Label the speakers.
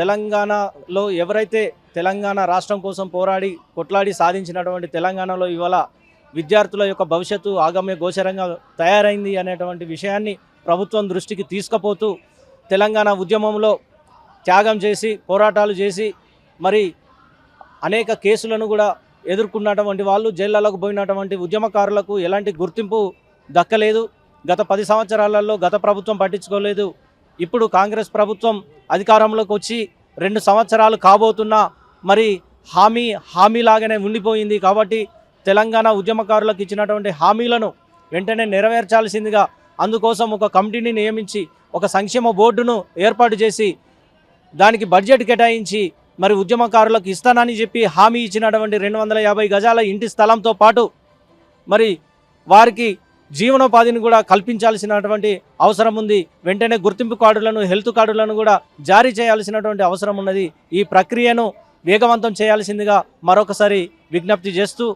Speaker 1: తెలంగాణలో ఎవరైతే తెలంగాణ రాష్ట్రం కోసం పోరాడి కొట్లాడి సాధించినటువంటి తెలంగాణలో ఇవాళ విద్యార్థుల యొక్క భవిష్యత్తు ఆగమ్య గోచరంగా తయారైంది అనేటువంటి విషయాన్ని ప్రభుత్వం దృష్టికి తీసుకుపోతూ తెలంగాణ ఉద్యమంలో త్యాగం చేసి పోరాటాలు చేసి మరి అనేక కేసులను కూడా ఎదుర్కొన్నటువంటి వాళ్ళు జైళ్ళలోకి పోయినటువంటి ఉద్యమకారులకు ఎలాంటి గుర్తింపు దక్కలేదు. గత పది సంవత్సరాలలో గత ప్రభుత్వం పట్టించుకోలేదు. ఇప్పుడు కాంగ్రెస్ ప్రభుత్వం అధికారంలోకి వచ్చి రెండు సంవత్సరాలు కాబోతున్నా మరి హామీ హామీలాగానే ఉండిపోయింది కాబట్టి తెలంగాణ ఉద్యమకారులకు ఇచ్చినటువంటి హామీలను వెంటనే నెరవేర్చాల్సిందిగా అందుకోసం ఒక కమిటీని నియమించి ఒక సంక్షేమ బోర్డును ఏర్పాటు చేసి దానికి బడ్జెట్ కేటాయించి మరి ఉద్యమకారులకు ఇస్తానని చెప్పి హామీ ఇచ్చినటువంటి రెండు వందల యాభై గజాల ఇంటి స్థలంతో పాటు మరి వారికి జీవనోపాధిని కూడా కల్పించాల్సినటువంటి అవసరం ఉంది. వెంటనే గుర్తింపు కార్డులను హెల్త్ కార్డులను కూడా జారీ చేయాల్సినటువంటి అవసరం ఉన్నది. ఈ ప్రక్రియను వేగవంతం చేయాల్సిందిగా మరొకసారి విజ్ఞప్తి చేస్తూ